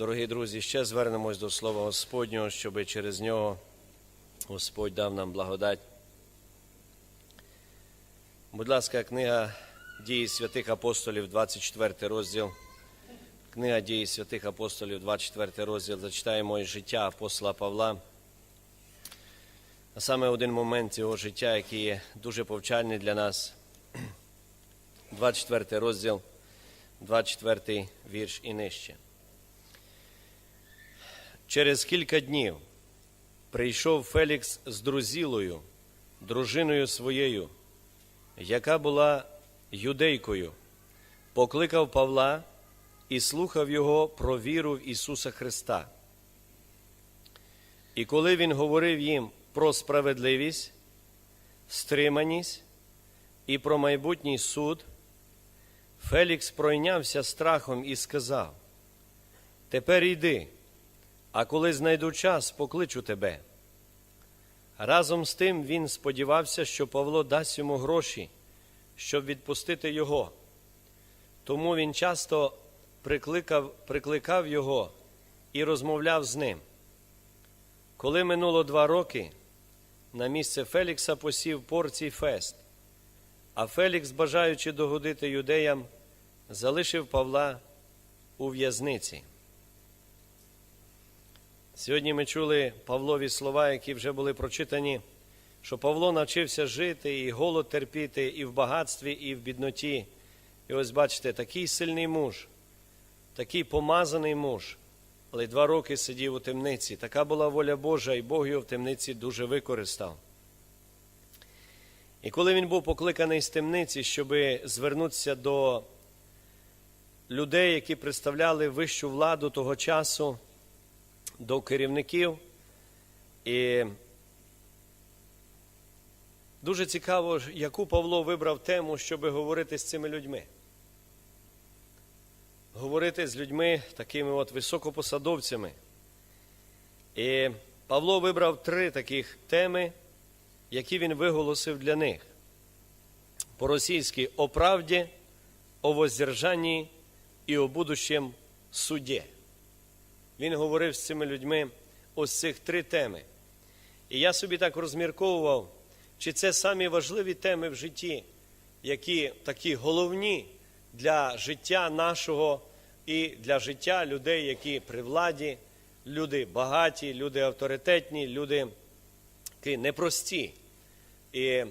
Дорогі друзі, ще звернемось до Слова Господнього, щоб через нього Господь дав нам благодать. Будь ласка, книга дії святих апостолів, 24 розділ. Книга дії святих апостолів, 24 розділ. Зачитаємо із життя апостола Павла. А саме один момент цього життя, який є дуже повчальний для нас. 24 розділ, 24 вірш і нижче. Через кілька днів прийшов Фелікс з друзілою, дружиною своєю, яка була юдейкою, покликав Павла і слухав його про віру в Ісуса Христа. І коли він говорив їм про справедливість, стриманість і про майбутній суд, Фелікс пройнявся страхом і сказав: Тепер йди, а коли знайду час, покличу тебе. Разом з тим він сподівався, що Павло дасть йому гроші, щоб відпустити його. Тому він часто прикликав, прикликав його і розмовляв з ним. Коли минуло два роки, на місце Фелікса посів порцій Фест, а Фелікс, бажаючи догодити юдеям, залишив Павла у в'язниці. Сьогодні ми чули Павлові слова, які вже були прочитані, що Павло навчився жити і голод терпіти, і в багатстві, і в бідноті. І ось бачите, такий сильний муж, такий помазаний муж, але два роки сидів у темниці. Така була воля Божа, і Бог його в темниці дуже використав. І коли він був покликаний з темниці, щоб звернутися до людей, які представляли вищу владу того часу, до керівників. І дуже цікаво, яку Павло вибрав тему, щоб говорити з цими людьми. Говорити з людьми, такими от високопосадовцями. І Павло вибрав три таких теми, які він виголосив для них. По-російськи о правді, о воздержанні і о будущем суді. Він говорив з цими людьми ось цих три теми. І я собі так розмірковував, чи це самі важливі теми в житті, які такі головні для життя нашого і для життя людей, які при владі, люди багаті, люди авторитетні, люди які непрості. І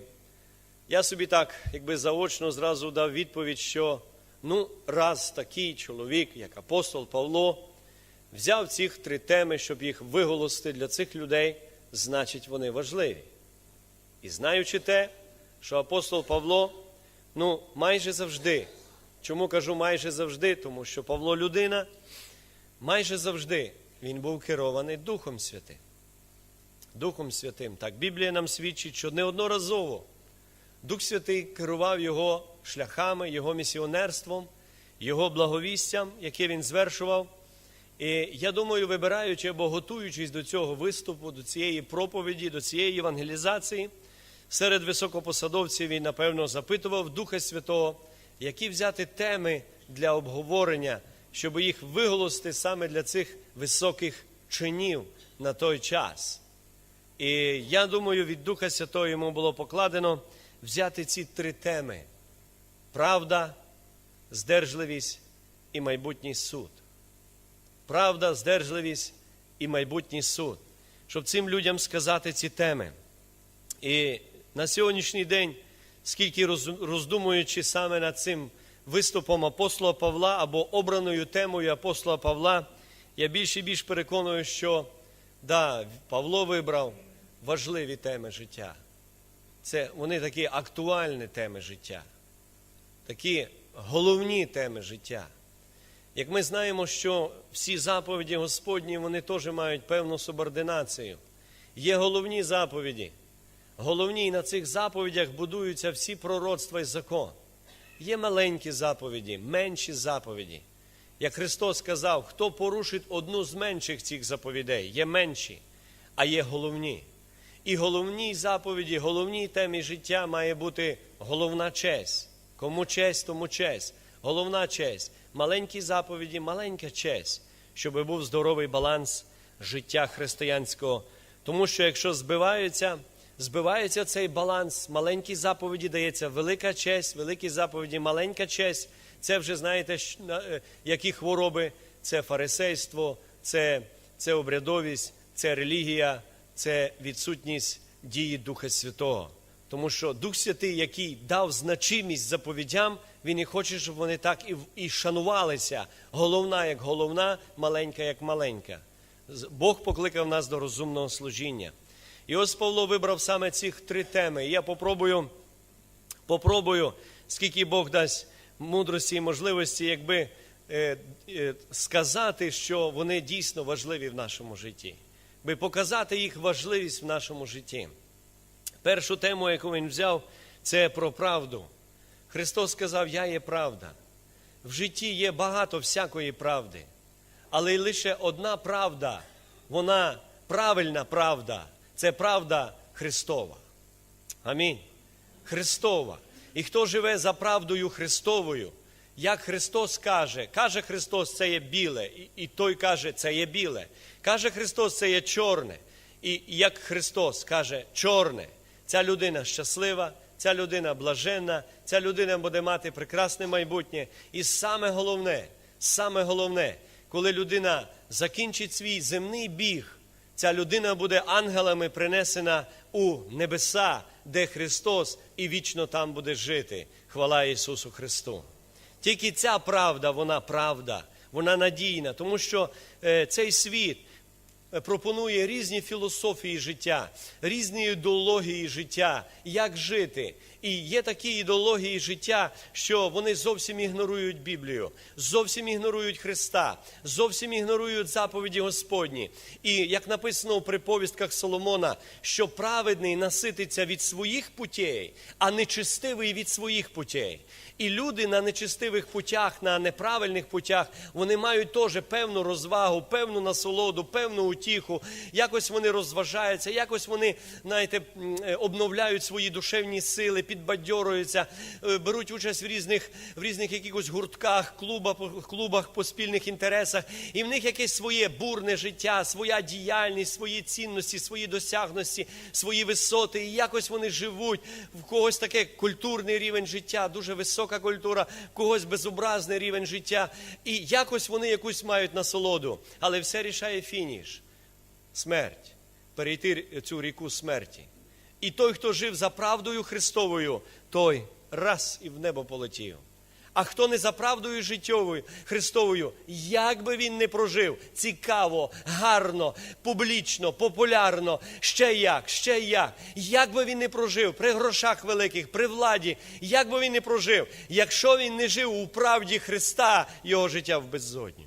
я собі так, якби заочно зразу дав відповідь, що ну, раз такий чоловік, як апостол Павло, взяв цих три теми, щоб їх виголосити для цих людей, значить, вони важливі. І знаючи те, що апостол Павло, ну, майже завжди, чому кажу майже завжди, тому що Павло людина, майже завжди він був керований Духом Святим. Духом Святим. Так, Біблія нам свідчить, що неодноразово Дух Святий керував його шляхами, його місіонерством, його благовістям, яке він звершував. І я думаю, вибираючи або готуючись до цього виступу, до цієї проповіді, до цієї евангелізації, серед високопосадовців він, напевно, запитував Духа Святого, які взяти теми для обговорення, щоб їх виголосити саме для цих високих чинів на той час. І я думаю, від Духа Святого йому було покладено взяти ці три теми: правда, здержливість і майбутній суд правда, здержливість і майбутній суд, щоб цим людям сказати ці теми. І на сьогоднішній день, скільки роздумуючи саме над цим виступом апостола Павла або обраною темою апостола Павла, я більш і більш переконую, що да, Павло вибрав важливі теми життя. Це вони такі актуальні теми життя, такі головні теми життя. Як ми знаємо, що всі заповіді Господні вони теж мають певну субординацію. Є головні заповіді. Головні на цих заповідях будуються всі пророцтва і закон. Є маленькі заповіді, менші заповіді. Як Христос сказав, хто порушить одну з менших цих заповідей, є менші, а є головні. І головній заповіді, головній темі життя має бути головна честь. Кому честь, тому честь. Головна честь маленькі заповіді, маленька честь, щоб був здоровий баланс життя християнського. Тому що якщо збиваються, збивається цей баланс, маленькі заповіді дається велика честь, великі заповіді, маленька честь. Це вже знаєте, е, які хвороби, це фарисейство, це, це обрядовість, це релігія, це відсутність дії Духа Святого. Тому що Дух Святий, який дав значимість заповідям, він і хоче, щоб вони так і, і шанувалися. Головна як головна, маленька як маленька. Бог покликав нас до розумного служіння. І ось Павло вибрав саме ці три теми. І я попробую, попробую, скільки Бог дасть мудрості і можливості, якби е, е, сказати, що вони дійсно важливі в нашому житті, би показати їх важливість в нашому житті. Першу тему, яку він взяв, це про правду. Христос сказав: Я є правда. В житті є багато всякої правди, але лише одна правда, вона правильна правда, це правда Христова. Амінь. Христова. І хто живе за правдою Христовою, як Христос каже, каже Христос, це є біле, і той каже, це є біле. Каже Христос, це є чорне. І як Христос каже, чорне, ця людина щаслива, ця людина блаженна, ця людина буде мати прекрасне майбутнє. І саме головне, саме головне, коли людина закінчить свій земний біг, ця людина буде ангелами принесена у небеса, де Христос і вічно там буде жити. Хвала Ісусу Христу. Тільки ця правда, вона правда, вона надійна, тому що е, цей світ пропонує різні філософії життя, різні ідеології життя, як жити. І є такі ідеології життя, що вони зовсім ігнорують Біблію, зовсім ігнорують Христа, зовсім ігнорують заповіді Господні. І як написано у приповістках Соломона, що праведний насититься від своїх путей, а нечистивий від своїх путей. І люди на нечистивих путях, на неправильних путях, вони мають теж певну розвагу, певну насолоду, певну утіху. Якось вони розважаються, якось вони, знаєте, е, обновляють свої душевні сили, підбадьорюються, е, беруть участь в різних, в різних якихось гуртках, клубах, клубах по спільних інтересах. І в них якесь своє бурне життя, своя діяльність, свої цінності, свої досягності, свої висоти. І якось вони живуть. В когось таке культурний рівень життя, дуже висока культура, когось безобразний рівень життя. І якось вони якусь мають насолоду. Але все рішає фініш смерть, перейти цю ріку смерті. І той, хто жив за правдою Христовою, той раз і в небо полетів. А хто не за правдою життєвою Христовою, як би він не прожив, цікаво, гарно, публічно, популярно, ще як, ще як, як би він не прожив при грошах великих, при владі, як би він не прожив, якщо він не жив у правді Христа, його життя в беззодню.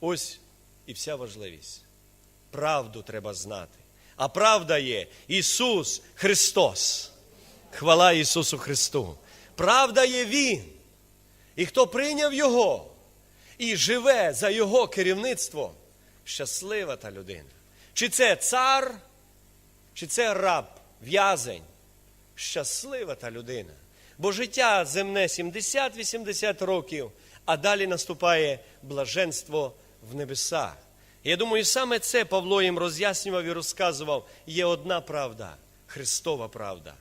Ось і вся важливість. Правду треба знати. А правда є Ісус Христос. Хвала Ісусу Христу. Правда є Він. І хто прийняв Його і живе за Його керівництвом, щаслива та людина. Чи це цар, чи це раб, в'язень. Щаслива та людина. Бо життя земне 70-80 років, а далі наступає блаженство в небесах. Я думаю, саме це Павло їм роз'яснював і розказував. Є одна правда Христова правда.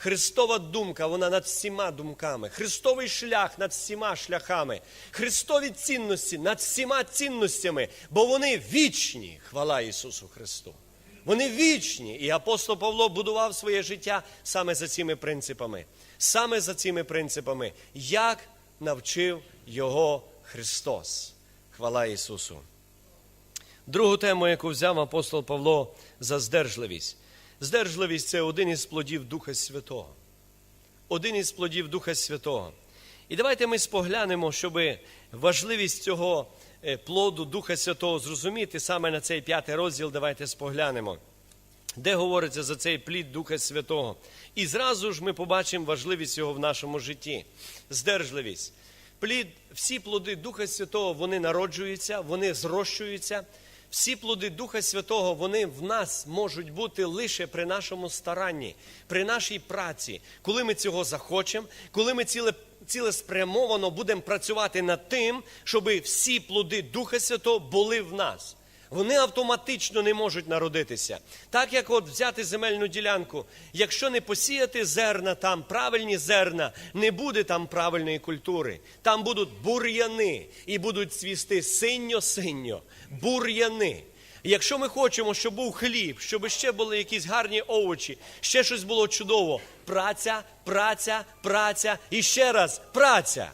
Христова думка, вона над всіма думками, Христовий шлях над всіма шляхами, Христові цінності над всіма цінностями, бо вони вічні. Хвала Ісусу Христу. Вони вічні. І апостол Павло будував своє життя саме за цими принципами. Саме за цими принципами, як навчив його Христос. Хвала Ісусу. Другу тему, яку взяв апостол Павло за здержливість. Здержливість це один із плодів Духа Святого. Один із плодів Духа Святого. І давайте ми споглянемо, щоб важливість цього е, плоду Духа Святого зрозуміти саме на цей п'ятий розділ. Давайте споглянемо, де говориться за цей плід Духа Святого. І зразу ж ми побачимо важливість його в нашому житті. Здержливість. Плід, всі плоди Духа Святого вони народжуються, вони зрощуються. Всі плоди Духа Святого, вони в нас можуть бути лише при нашому старанні, при нашій праці, коли ми цього захочемо, коли ми ціле, цілеспрямовано будемо працювати над тим, щоб всі плоди Духа Святого були в нас. Вони автоматично не можуть народитися. Так як от взяти земельну ділянку, якщо не посіяти зерна там, правильні зерна, не буде там правильної культури. Там будуть бур'яни і будуть цвісти синьо-синьо, бур'яни. Якщо ми хочемо, щоб був хліб, щоб ще були якісь гарні овочі, ще щось було чудово, праця, праця, праця і ще раз праця.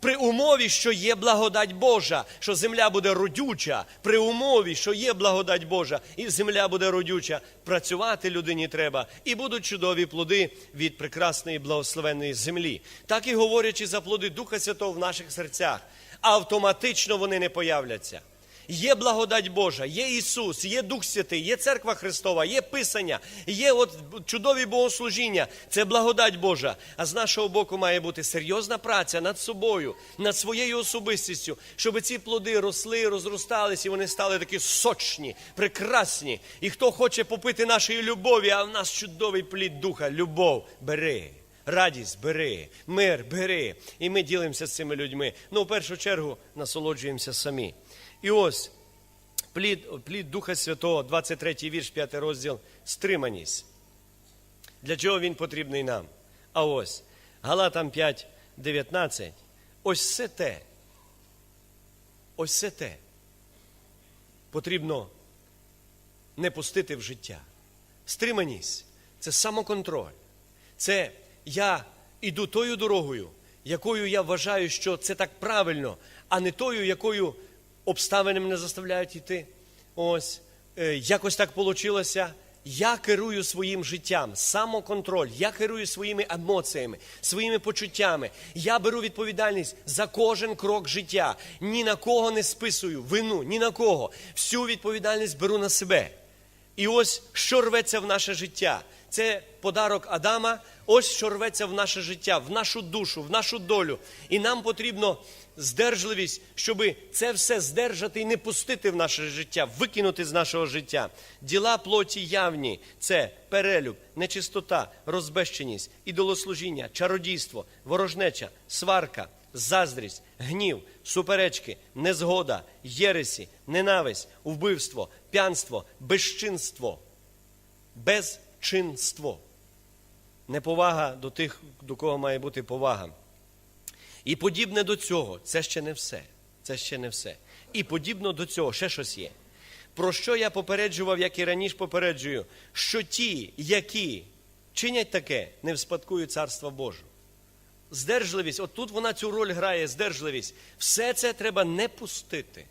При умові, що є благодать Божа, що земля буде родюча, при умові, що є благодать Божа, і земля буде родюча, працювати людині треба, і будуть чудові плоди від прекрасної благословенної землі. Так і говорячи за плоди Духа Святого в наших серцях, автоматично вони не появляться. Є благодать Божа, є Ісус, є Дух Святий, є Церква Христова, є Писання, є от чудові богослужіння. Це благодать Божа. А з нашого боку має бути серйозна праця над собою, над своєю особистістю, щоб ці плоди росли, розростались, і вони стали такі сочні, прекрасні. І хто хоче попити нашої любові, а в нас чудовий плід духа, любов, бери. Радість бери, мир бери. І ми ділимося з цими людьми. Ну, в першу чергу, насолоджуємося самі. І ось плід, плід Духа Святого, 23 вірш, 5 розділ, стриманість. Для чого він потрібний нам? А ось Галатам 5, 19. Ось все те. Ось все те. Потрібно не пустити в життя. Стриманість це самоконтроль. Це я іду тою дорогою, якою я вважаю, що це так правильно, а не тою, якою обставини мене заставляють йти. Ось, е, якось так вийшло. Я керую своїм життям, самоконтроль, я керую своїми емоціями, своїми почуттями. Я беру відповідальність за кожен крок життя. Ні на кого не списую вину, ні на кого. Всю відповідальність беру на себе. І ось що рветься в наше життя. Це подарок Адама. Ось що рветься в наше життя, в нашу душу, в нашу долю. І нам потрібно здержливість, щоб це все здержати і не пустити в наше життя, викинути з нашого життя. Діла плоті явні це перелюб, нечистота, розбещеність, ідолослужіння, чародійство, ворожнеча, сварка, заздрість, гнів, суперечки, незгода, єресі, ненависть, вбивство, п'янство, безчинство, безчинство. Неповага до тих, до кого має бути повага. І подібне до цього, це ще не все. Це ще не все. І подібно до цього ще щось є. Про що я попереджував, як і раніше попереджую, що ті, які чинять таке, не вспадкують Царства Божого. Здержливість, от тут вона цю роль грає, здержливість. Все це треба не пустити.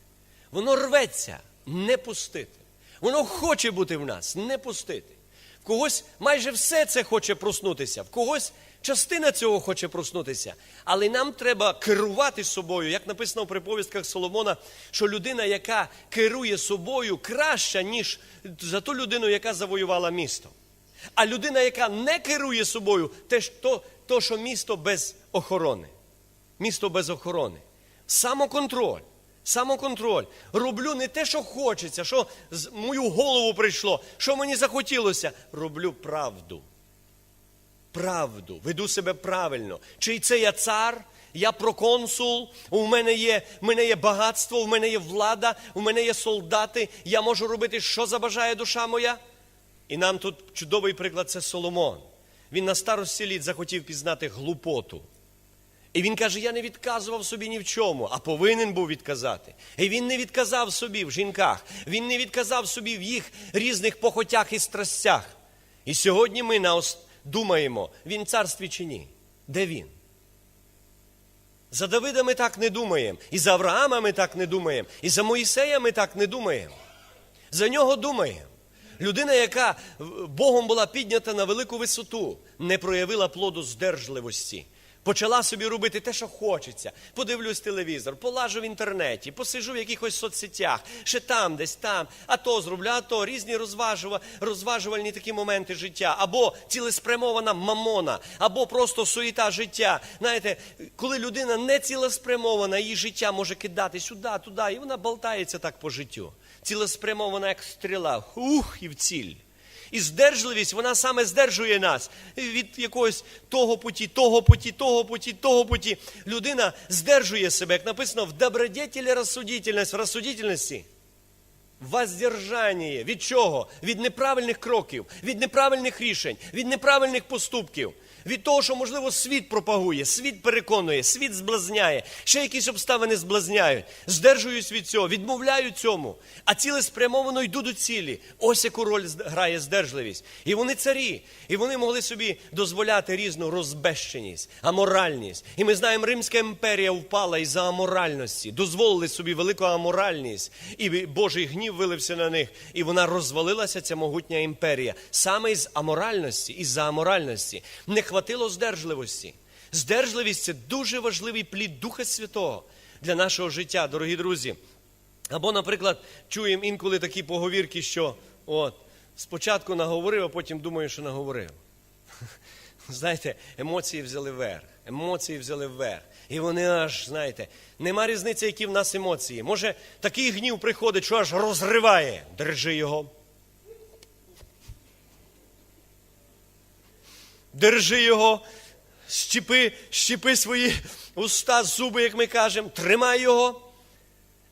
Воно рветься, не пустити. Воно хоче бути в нас, не пустити. В когось майже все це хоче проснутися, в когось частина цього хоче проснутися. Але нам треба керувати собою, як написано в приповістках Соломона, що людина, яка керує собою, краща, ніж за ту людину, яка завоювала місто. А людина, яка не керує собою, те то, то, що місто без охорони. Місто без охорони. Самоконтроль. Самоконтроль. Роблю не те, що хочеться, що з мою голову прийшло, що мені захотілося. Роблю правду. Правду. Веду себе правильно. Чи це я цар? Я проконсул, у мене є в мене є багатство, у мене є влада, у мене є солдати. Я можу робити, що забажає душа моя. І нам тут чудовий приклад це Соломон. Він на старості літ захотів пізнати глупоту. І він каже: я не відказував собі ні в чому, а повинен був відказати. І він не відказав собі в жінках, він не відказав собі в їх різних похотях і страстях. І сьогодні ми наос думаємо, він в царстві чи ні? Де він? За Давида ми так не думаємо, і за Авраама ми так не думаємо, і за Моїсея ми так не думаємо. За нього думаємо. Людина, яка Богом була піднята на велику висоту, не проявила плоду здержливості. Почала собі робити те, що хочеться. Подивлюсь телевізор, полажу в інтернеті, посижу в якихось соцсетях, ще там, десь там, а то зроблю, а то різні розважува, розважувальні такі моменти життя, або цілеспрямована мамона, або просто суєта життя. Знаєте, коли людина не цілеспрямована, її життя може кидати сюди, туди, і вона болтається так по життю. Цілеспрямована, як стріла, ух, і в ціль. І здержливість, вона саме здержує нас від якогось того путі, того путі, того путі, того путі. Людина здержує себе, як написано, в добродетелі розсудительність, в розсудительності. Воздержання. Від чого? Від неправильних кроків, від неправильних рішень, від неправильних поступків, від того, що, можливо, світ пропагує, світ переконує, світ зблазняє, ще якісь обставини зблазняють, здержуюсь від цього, відмовляю цьому, а цілеспрямовано йду до цілі. Ось яку роль грає здержливість. І вони царі, і вони могли собі дозволяти різну розбещеність, аморальність. І ми знаємо, Римська імперія впала із-за аморальності, дозволили собі велику аморальність, і Божий гнів вилився на них, і вона розвалилася, ця могутня імперія, саме із аморальності, із-за аморальності. Не хватило здержливості. Здержливість це дуже важливий плід Духа Святого для нашого життя, дорогі друзі. Або, наприклад, чуємо інколи такі поговірки, що от, спочатку наговорив, а потім думаю, що наговорив. Знаєте, емоції взяли вверх, емоції взяли вверх. І вони аж, знаєте, нема різниці, які в нас емоції. Може, такий гнів приходить, що аж розриває. Держи його. Держи його, щіпи, щіпи свої уста, зуби, як ми кажемо, тримай його.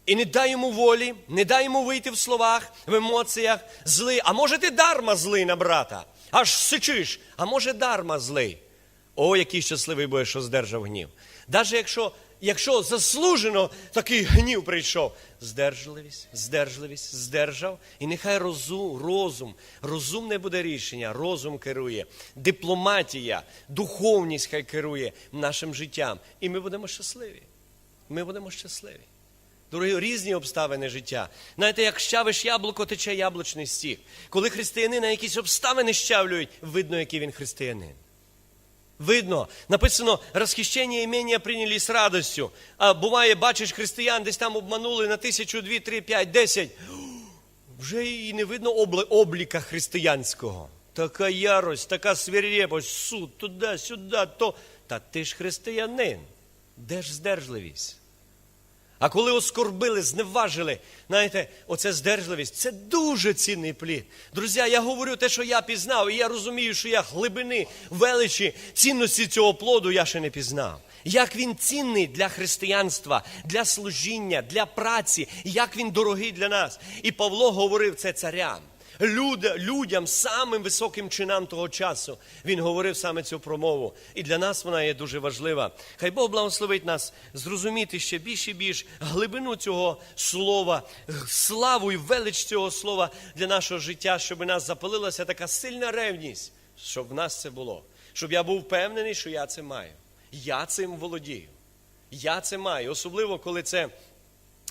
І не дай йому волі, не дай йому вийти в словах, в емоціях злий. А може ти дарма злий на брата, аж сичиш, а може дарма злий. О, який щасливий буде, що здержав гнів. Навіть якщо, якщо заслужено такий гнів прийшов, здержливість, здержливість, здержав, і нехай розум, розум, розумне буде рішення, розум керує, дипломатія, духовність хай керує нашим життям. І ми будемо щасливі. Ми будемо щасливі. Дорогі, різні обставини життя. Знаєте, як щавиш яблуко, тече яблучний стік. Коли християнина якісь обставини щавлюють, видно, який він християнин. Видно, написано, розхищення імення прийняли з радостю. А буває, бачиш, християн десь там обманули на тисячу, дві, три, п'ять, десять. Вже і не видно обліка християнського. Така ярость, така свирепость, суд, туди, сюди, то. Та ти ж християнин. Де ж здержливість? А коли оскорбили, зневажили, знаєте, оце здержливість, це дуже цінний плід. Друзі, я говорю те, що я пізнав, і я розумію, що я глибини, величі, цінності цього плоду я ще не пізнав. Як він цінний для християнства, для служіння, для праці, як він дорогий для нас. І Павло говорив це царям. Люд, людям, самим високим чинам того часу, він говорив саме цю промову. І для нас вона є дуже важлива. Хай Бог благословить нас зрозуміти ще більше і більш глибину цього слова, славу і велич цього слова для нашого життя, щоб у нас запалилася така сильна ревність, щоб в нас це було. Щоб я був впевнений, що я це маю. Я цим володію. Я це маю. Особливо, коли це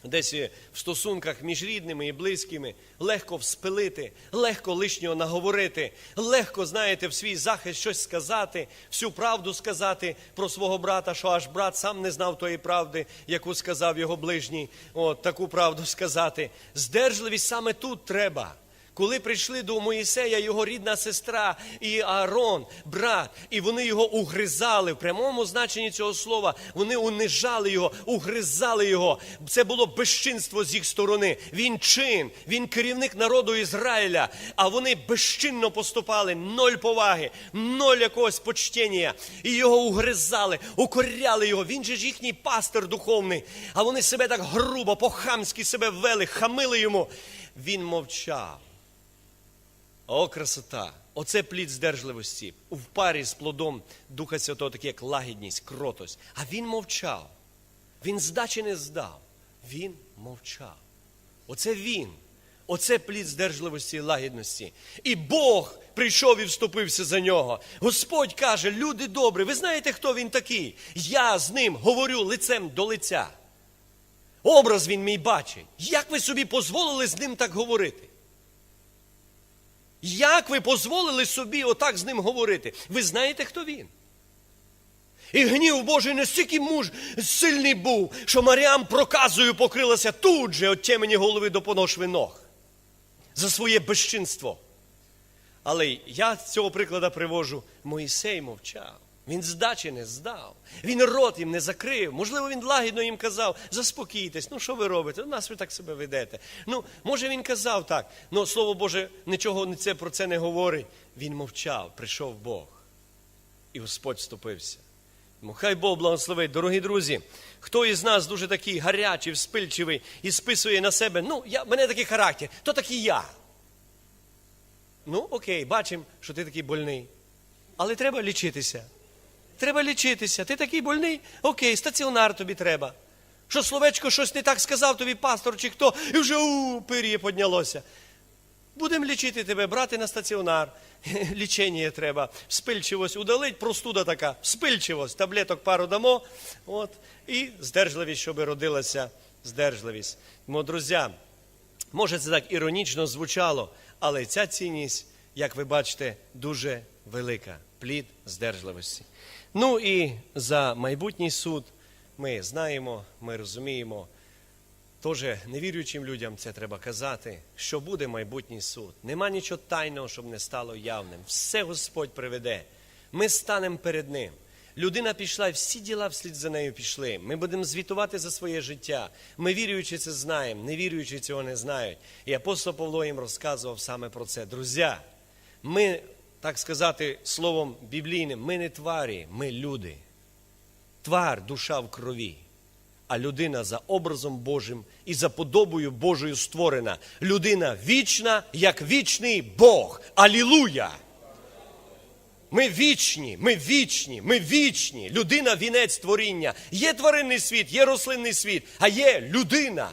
десь в стосунках між рідними і близькими, легко вспилити, легко лишнього наговорити, легко, знаєте, в свій захист щось сказати, всю правду сказати про свого брата, що аж брат сам не знав тої правди, яку сказав його ближній. От таку правду сказати. Здержливість саме тут треба. Коли прийшли до Моїсея його рідна сестра і Аарон, брат, і вони його угризали в прямому значенні цього слова, вони унижали його, угризали його. Це було безчинство з їх сторони. Він чин, він керівник народу Ізраїля, а вони безчинно поступали, ноль поваги, ноль якогось почтення. І його угризали, укоряли його. Він же ж їхній пастир духовний, а вони себе так грубо, по-хамськи себе вели, хамили йому. Він мовчав. О, красота! Оце плід здержливості в парі з плодом Духа Святого, таке як лагідність, кротость. А він мовчав. Він здачі не здав. Він мовчав. Оце він. Оце плід здержливості і лагідності. І Бог прийшов і вступився за нього. Господь каже: люди добрі, ви знаєте, хто він такий? Я з ним говорю лицем до лиця. Образ він мій бачить. Як ви собі дозволили з ним так говорити? Як ви дозволили собі отак з ним говорити? Ви знаєте, хто він? І гнів Божий настільки муж сильний був, що Маріам проказою покрилася тут же от темені голови до поношви ног за своє безчинство. Але я з цього прикладу привожу, Моїсей мовчав. Він здачі не здав. Він рот їм не закрив. Можливо, він лагідно їм казав, заспокійтесь, ну що ви робите? У нас ви так себе ведете. Ну, може, він казав так, але слово Боже нічого це, про це не говорить. Він мовчав, прийшов Бог. І Господь вступився. Тому хай Бог благословить, дорогі друзі. Хто із нас дуже такий гарячий, вспильчивий і списує на себе, ну, я, мене такий характер, то такий я. Ну, окей, бачимо, що ти такий больний. Але треба лічитися. Треба лічитися. Ти такий больний? Окей, стаціонар тобі треба. Що словечко щось не так сказав тобі пастор чи хто, і вже у пир'є піднялося. Будемо лічити тебе, брати на стаціонар. Лічення треба, вспильчивость удалить, простуда така, вспильчивость, таблеток пару дамо, от, і здержливість, щоб родилася здержливість. Тому, друзі, може це так іронічно звучало, але ця цінність, як ви бачите, дуже велика. Плід здержливості. Ну і за майбутній суд ми знаємо, ми розуміємо. Теж невіруючим людям це треба казати, що буде майбутній суд. Нема нічого тайного, щоб не стало явним. Все Господь приведе. Ми станемо перед Ним. Людина пішла, і всі діла вслід за нею пішли. Ми будемо звітувати за своє життя. Ми віруючи це знаємо, невіруючи цього не знають. І апостол Павло їм розказував саме про це. Друзі, ми, так сказати, словом біблійним, ми не тварі, ми люди. Твар, душа в крові а людина за образом Божим і за подобою Божою створена. Людина вічна, як вічний Бог. Алілуя! Ми вічні, ми вічні, ми вічні. Людина вінець творіння. Є тваринний світ, є рослинний світ, а є людина.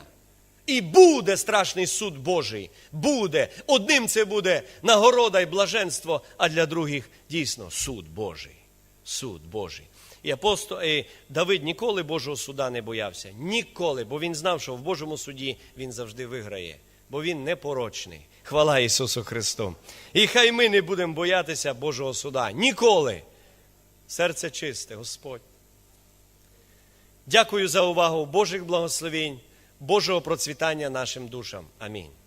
І буде страшний суд Божий. Буде. Одним це буде нагорода і блаженство, а для других дійсно суд Божий. Суд Божий. І апостол і Давид ніколи Божого суда не боявся. Ніколи, бо він знав, що в Божому суді він завжди виграє, бо він непорочний. Хвала Ісусу Христу. І хай ми не будемо боятися Божого суда. Ніколи. Серце чисте, Господь. Дякую за увагу Божих благословень, Божого процвітання нашим душам. Амінь.